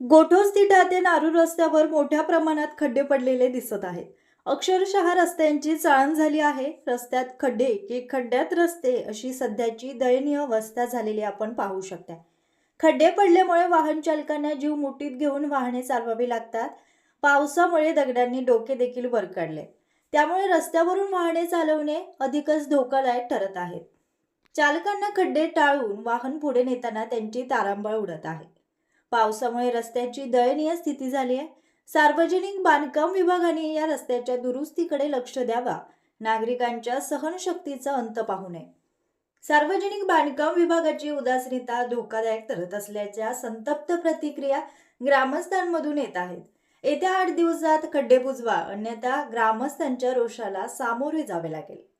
गोठोस्थिटा ते नारू रस्त्यावर मोठ्या प्रमाणात खड्डे पडलेले दिसत आहेत. अक्षरशः रस्त्यांची चाळण झाली आहे. रस्त्यात खड्डे की खड्ड्यात रस्ते अशी सध्याची दयनीय अवस्था झालेली आपण पाहू शकता. खड्डे पडल्यामुळे वाहन चालकांना जीव मुठीत घेऊन वाहने चालवावी लागतात. पावसामुळे दगडांनी डोके देखील वर काढले त्यामुळे रस्त्यावरून वाहने चालवणे अधिकच धोकादायक ठरत आहेत चालकांना खड्डे टाळून वाहन पुढे नेताना त्यांची तारांबळ उडत आहे. पावसामुळे रस्त्याची दयनीय स्थिती झाली आहे. सार्वजनिक बांधकाम विभागाने या रस्त्याच्या दुरुस्तीकडे लक्ष द्यावा. नागरिकांच्या सहनशक्तीचा अंत पाहू नये. सार्वजनिक बांधकाम विभागाची उदासीनता धोकादायक ठरत असल्याच्या संतप्त प्रतिक्रिया ग्रामस्थांमधून येत आहेत. येत्या आठ दिवसात खड्डे बुजवा अन्यथा ग्रामस्थांच्या रोषाला सामोरे जावे लागेल.